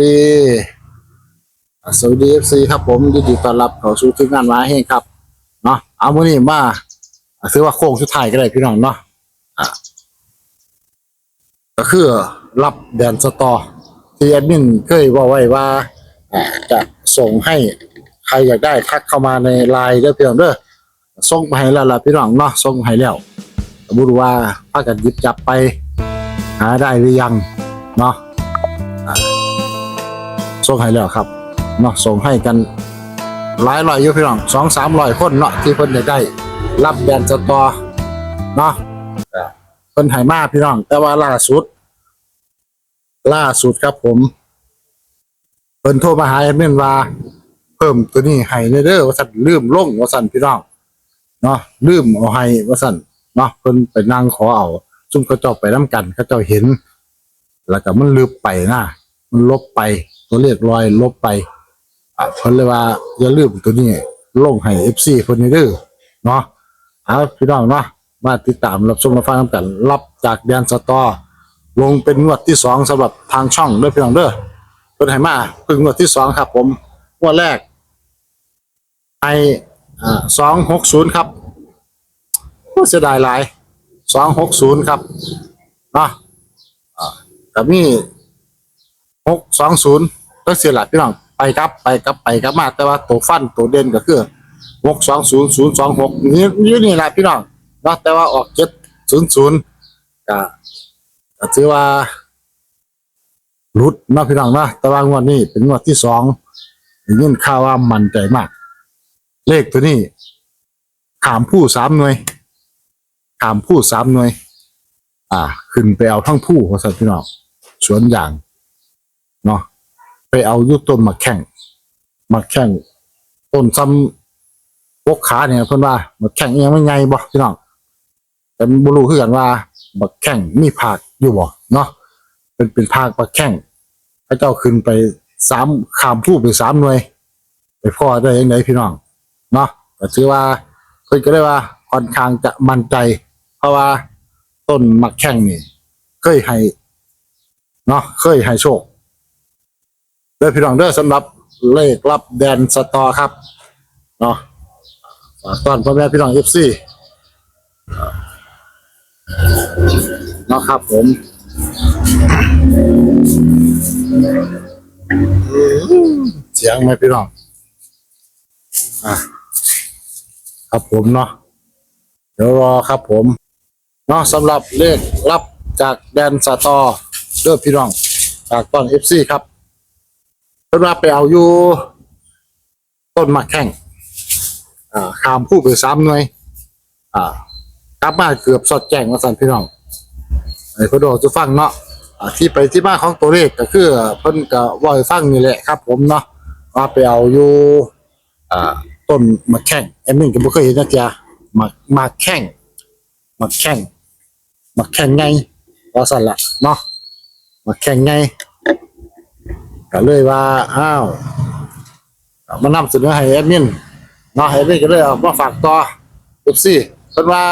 ดีสวัสดีเอฟซีครับผมยินดีต้อนรับเข้าสู่ทีมงานมาให้ครับเนาะเอามือนี้มาอ่าถือว่าโค้งสุดท้ายก็ได้พี่น้องเนาะอ่าก็คือรับแดนสตอที่แอดมินเคยบอกไว้ว่าอ่าจะส่งให้ใครอยากได้ทักเข้ามาในไลน์เด้อพี่น้องเด้อส่งไปให้แล้วล่ะพี่น้องเนาะส่งให้แล้วบ่รู้ว่าพากันหยิบจับไป หาได้หรือยังเนาะ ส่งให้แล้วครับเนาะส่งให้กันหลายร้อยอยู่พี่น้องสองสามร้อยคนเนาะที่เพิ่นจะได้ รับแบรนด์สตอเนาะเพิ่นให้มาพี่น้อง แต่ว่าล่าสุด ล่าสุดครับผมเพิ่นโทรมาหาแอดมินว่า เพิ่มตัวนี้ให้เด้อว่าสั่นลืมลงว่าสั่นพี่น้องเนาะลืมเอาให้ว่าสั่นเนาะเพิ่นไปนั่งขอเอาซุ่มเขาเจ้าไปน้กันเขาเจ้าเห็น แล้วก็มันลืมไปนะมันลบไป ตัวเลขลอยลบไปอะเพิ่นเลยว่าอย่าลืมตัวนี้ลงให้ FC เพิ่นนี่เด้อเนาะเอาพี่น้องเนาะมาติดตามรับชมรับฟังกันรับจากแดนสตอลงเป็นงวดที่สองสำหรับทางช่องเด้อพี่น้องเด้อเพิ่นให้มาเพิ่งงวดที่สองครับ ผมงวดแรกไอสองหกศูนย์ครับโอ้เสียดายหลายสองหกศูนย์ครับเนาะกับนี่หกสองศูนย์ ก็เสียหลักพี่น้องไปครับไปครับไปครับมาแต่ว่าตัวฟันตัวเด่นก็คือหกสองศูนย์ศูนย์สองหกนี่อยู่นี่แหละพี่น้องเนาะแต่ว่าออกเจ็ดศูนย์ศูนย์ก็ก็ถือว่ารุดเนาะพี่น้องนะแต่ว่างวดนี้เป็นงวดที่สองได้ยินข่าวว่ามันใจมาก เลขตัวนี้ขามผู้สามหน่วยขามผู้สามหน่วย อ่า ขึ้นไปเอาทั้งผู้ของสัตว์พี่น้องสวนอย่างเนาะ ไปเอายุต้นมาแข่งมาแข่งต้นซ้ำพวกขาเนี่ยเพิ่นว่ามาแข่งอิหยังไม่ไงบ่พี่น้องแต่บ่รู้คือกันว่าบักแข่งมีภาคอยู่บ่เนาะเป็นเป็นภาคบักแข่งพระเจ้าขึ้นไปสามขามผู้ไปสามหน่วย ไปพ่อได้ยังไงพี่น้องเนาะก็ถือว่าเพิ่นก็ได้ว่าค่อนข้างจะมั่นใจ เพราะว่าต้นมักแข้งนี่เคยให้เนาะเคยให้โชค เด้อพี่น้องเด้อสำหรับเลขรับแดนสตอครับเนาะฝากต้อนพ่อแม่พี่น้องเอฟซีเนาะครับผมเสียงไหมพี่น้องอะครับผมเนาะเดี๋ยวรอครับผมเนาะสำหรับเลขรับจากแดนสตอเด้อพี่น้องจากต้นเอฟซีครับ เพิ่นว่าไปเอาอยู่ต้นมะแข้งอ่าขามผู้ไปสามหน่วย อ่ากลับมาเกือบสอดแจ้งว่าสันพี่น้องไอ้เพิ่นบอกจะฟังเนาะอ่าที่ไปที่มาของตัวเลขก็คือเพิ่นก็เว่าให้ฟังนี่แหละครับ ผมเนาะว่าไปเอาอยู่อ่าต้นมะแข้งแอดมินก็บ่เคยเห็นนะจ๊ะมะมะแข้งมาแข่งมาแข่งไงว่าสั่นละเนาะมาแข่งไง ก็เลยว่าอ้าวมานำเสนอให้แอดมินเนาะแอดมินก็เลยเอามาฝากต่อเอฟซีเพิ่นว่า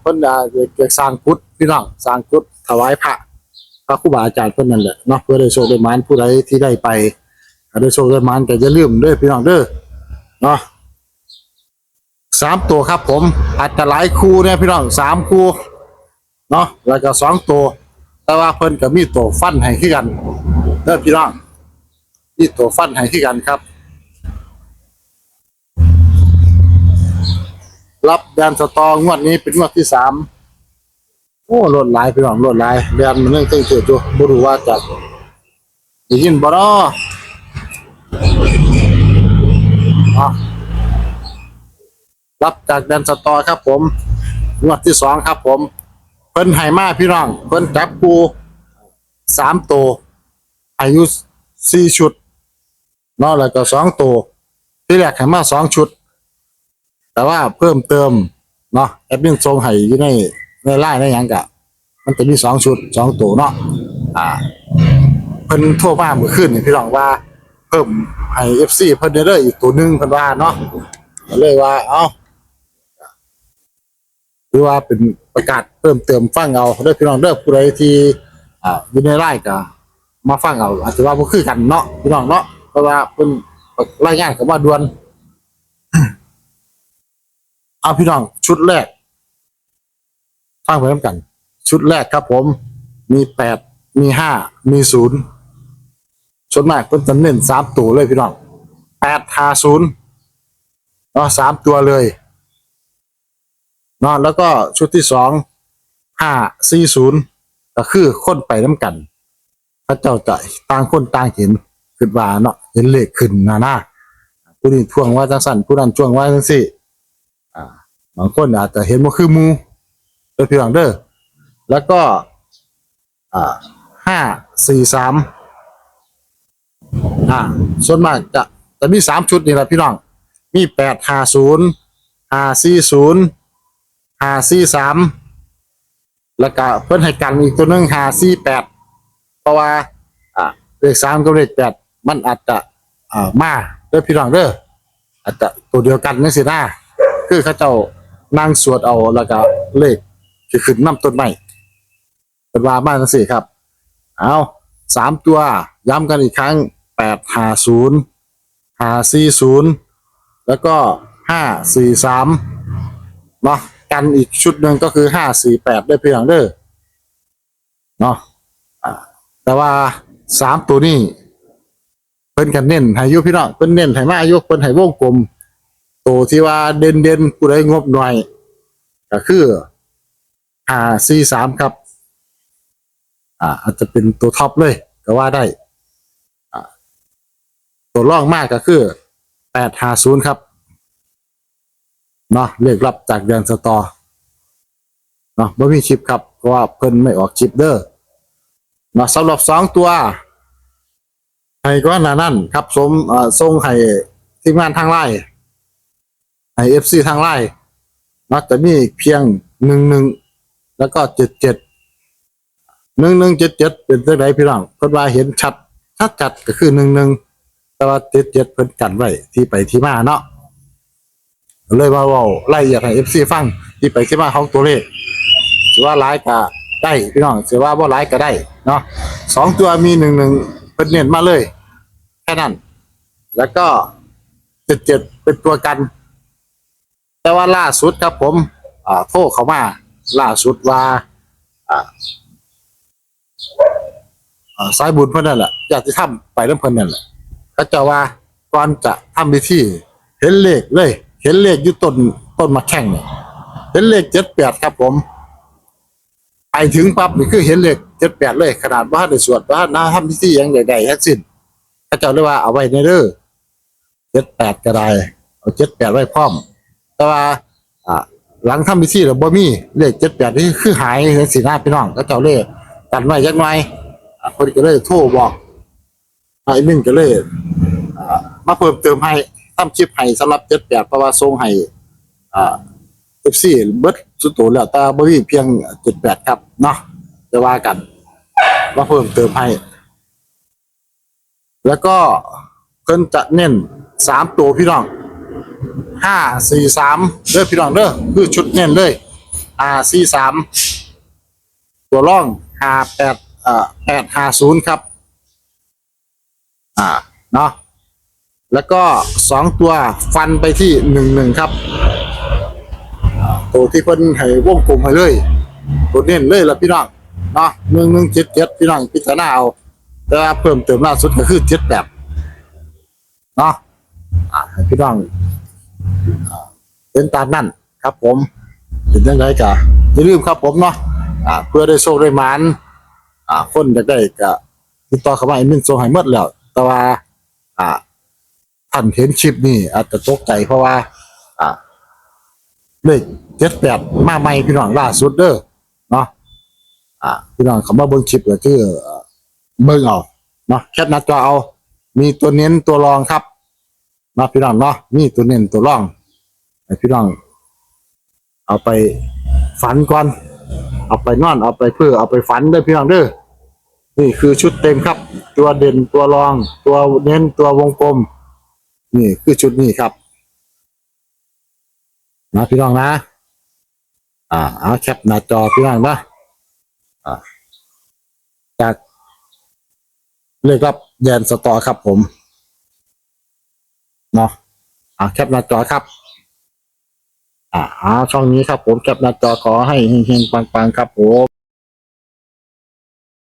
เพิ่นอ่าเกี่ยวสร้างกุฏพี่น้องสร้างกุฏถวายพระพระครูบาอาจารย์เพิ่นนั่นแหละเนาะเพื่อได้โชคได้มานผู้ใดที่ได้ไปได้โชคได้มานก็อย่าลืมเด้อพี่น้องเด้อเนาะสามตัวครับผมอาจจะหลายคู่เนี่ยพี่น้องสามคู่เนาะแล้วก็สองตัว แต่ว่าเพิ่นก็มีตัวฟันให้ขึ้นกันเด้อพี่น้อง มีตัวฟันให้ขึ้นกันครับ รับแดนสตองงวดนี้เป็นงวดที่สามโอ้ลดลายพี่น้องลดลายแดนมันเรื่องเต้นเกิดอยู่บรู้ว่าจะได้ยินบ่เนาะอะรับจากแดนสตอครับผมงวดที่สองครับ ผม เพิ่นไห่มาพี่น้อง เพิ่นจับปูสามตัวอายุสี่ชุด เนอกแล้วก็สองตัวที่แรกไห่มาสองชุด แต่ว่าเพิ่มเติมเนาะแอดมินทรงไห่อยู่ในในไล่ในหยังกะ มันจะมีสองชุดสองตัวเนาะอ่าเพิ่นโทรมาเมื่อคืนนี่พี่น้องว่า เพิ่มให้เอฟซีเพิ่นเด้ออีกตัวหนึงเพิ่นว่าเนาะก็เลยว่า เอ้าหรือว่าเป็นประกาศเพิ่มเติมฟังเอาเด้อพี่น้องเด้อผู้ใดที่อ่าอยู่ในไร่ก็มาฟังเอาอาจจะว่าบ่คือกันเนาะพี่น้องเนาะ เพราะว่าเพิ่นรายงานกับว่าด่วนเอาพี่น้องชุดแรกฟังไปน้ำกัน ชุดแรกครับผม มีแปดมีห้ามีศูนย์ส่วนมากเพิ่นจะเน้นสามตัวเลยพี่น้องแปดหาศูนย์เนาะสามตัวเลยเนาะแล้วก็ชุดที่สองห้าสี่ศูนย์ก็คือคนไปน้ำกันพระเจ้าจต่างคนต่างเห็นขึ้นว่าเนาะ เห็นเลขขึ้นนะนะผู้นี้ท่วงว่าจังสันผู้นั้นท่วงว่าจังสิอ่าบางคนอาจจะเห็นว่าคือมูเด้อพี่น้องเด้อแล้วก็ อ่าห้าสี่สามอ่าส่วนมากจะจะมีสามชุดนี่แหละพี่น้องมีแปดห้าศูนย์ห้าสี่ศูนย์ห้าสี่สามแล้วก็เพิ่นให้กันอีกตัวหนึงห้าสี่แปดเพราะว่า อ่าเลขสามกับเลขแปด มันอาจจะอ่ามาเด้อพี่น้องเด้ออาจจะตัวเดียวกันนั่นสินะคือเขาเจ้านั่งสวดเอาแล้วก็เลขที่ขึ้นน้ำต้นไม้เป็นว่าบ้านนั่นสิครับ เอาสามตัวย้ำกันอีกครั้งแปดห้าศูนย์ห้าสี่ศูนย์แล้วก็ห้าสี่สามเนาะกันอีกชุดหนึ่งก็คือห้าสี่แปดได้เพียงเด้อเนาะแต่ว่าสามตัวนี้ พิ่นกันเน้นให้อายุพี่น้องเพิ่นเน้นให้มาอายุเพิ่นให้วงกลมโตที่ว่าเด่นเด่นๆผู้ใดงบหน่อยก็คืออ่าสี่สามครับ อ่า อาจจะเป็นตัวท็อปเลยก็ว่าได้ อ่า ตัวร่องมากก็คือแปดห้าศูนย์ครับเนาะเรียกรับจากเดือนสตอเนาะไม่มีชิปครับ เพราะว่าเพิ่นไม่ออกชิปเด้อเนาะสำหรับสองตัว ให้ก็นานั่นครับสมเอ่อส่งให้ทีมงานทางไลน์ให้เอฟซีทางไลน์นะจะมีเพียงหนึ่งหนึ่งแล้วก็เจ็ดเจ็ดหนึ่งหนึ่งเจ็ดเจ็ดเป็นตัวไหนพี่น้องเพิ่นว่าเห็นชัดชัดจัดก็คือหนึ่งหนึ่งแต่ว่าเจ็ดเจ็ดเพิ่นกันไว้ที่ไปที่มาเนาะเลยมาว่าไล่อยากให้เอฟซีฟังที่ไปที่มาของตัวเลขถือว่าร้ายก็ได้พี่น้องถือว่าบ่าร้ายก็ได้เนาะสองตัวมีหนึ่งหนึ่ง เป็นเน้นมาเลย แค่นั้น แล้วก็เจ็ดเจ็ดเป็นตัวกัน แต่ว่าล่าสุดครับผม อ่า โทรเขามา ล่าสุดว่า อ่าสายบุญเพื่อนนั่นแหละอยากจะทำไปน้ำเพื่อนนั่นแหละเขาเจะว่าก่อนจะทำพิธีเห็นเลขเลย เห็นเลขอยู่ต้นต้นมะแข้งเนี่ยเห็นเลขเจ็ดแปดครับผม ไปถึงปั๊บนี่คือเห็นเลขเจ็ดแปดเลย ขนาดว่าในสวดว่าน้าทำพิธีอย่างใดๆทั้งสิ้นพระเจ้าเลยว่าเอาไว้ในเด้อเจ็ดแปดก็ได้เอาเจ็ดแปดไว้พร้อม แต่ว่าอ่าหลังทำพิธีแล้วบ่มีเลขเจ็ดแปดนี่คือหายทั้งสี่หน้าพี่น้องพระเจ้าเลยตัดไว้ยักหน่อยคนก็เลยโทรบอกไอ้มินก็เลยอ่ามาเพิ่มเติมให้ทำคลิปให้สำหรับเจ็ดแปดเพราะว่าส่งให้อ่า เอฟซีเบิดสุดโตแล้วแต่บ่มีเพียงเจ็ดแปดครับเนาะจะว่ากันมาเพิ่มเติมให้ แล้วก็เพิ่นจะเน้นสามตัวพี่น้องห้าสี่สามเด้อพี่น้องเด้อคือชุดเน้นเลยห้าสี่สามตัวร่องห้าแปดเอ่อแปดห้าศูนย์ครับ อ่าเนาะแล้วก็สองตัวฟันไปที่หนึ่งหนึ่งครับ ตัวที่เพิ่นให้วงกลมให้เลยตัวเน้นเลยละพี่น้องเนาะหนึ่งหนึ่งเจ็ดเจ็ดพี่น้องพิจารณาเอาแต่เพิ่มเติมล่าสุดก็คือเจ็ดแบบเนาะพี่น้องเป็นตามนั่นครับผมเป็นยังไงกะอย่าลืมครับผมเนาะเพื่อได้โชคได้หมานอ่าคนอยากได้กะติดต่อเข้ามาอีกมินโซให้หมดแล้ว แต่ว่าอ่าท่านเห็นคลิปนี้อาจจะตกใจเพราะว่า อ่า เลขเจ็ดแปดมาใหม่พี่น้องล่าสุดเด้อเนาะอ่าพี่น้องเขามาเบิ่งคลิปก็คือเอ่อเบิ่งเอาเนาะแคปหน้าจอเอา มีตัวเน้นตัวรองครับนาะพี่น้องเนาะมีตัวเน้นตัวรองให้พี่น้อง เอาไปฝันก่อน เอาไปนอนเอาไปเพื่อเอาไปฝันเด้อพี่น้องเด้อนี่คือชุดเต็มครับ ตัวเด่นตัวรอง ตัวเน้นตัววงกลม นี่คือชุดนี้ครับ นะพี่น้องนะ อ่า เอาแคปหน้าจอพี่น้องนะอ่า จากเลขรับแดนสตอครับผมเนาะอ่าแคปหน้าจอครับ อ่าช่องนี้ครับผมแคปหน้าจอขอให้เฮงๆปังๆครับผม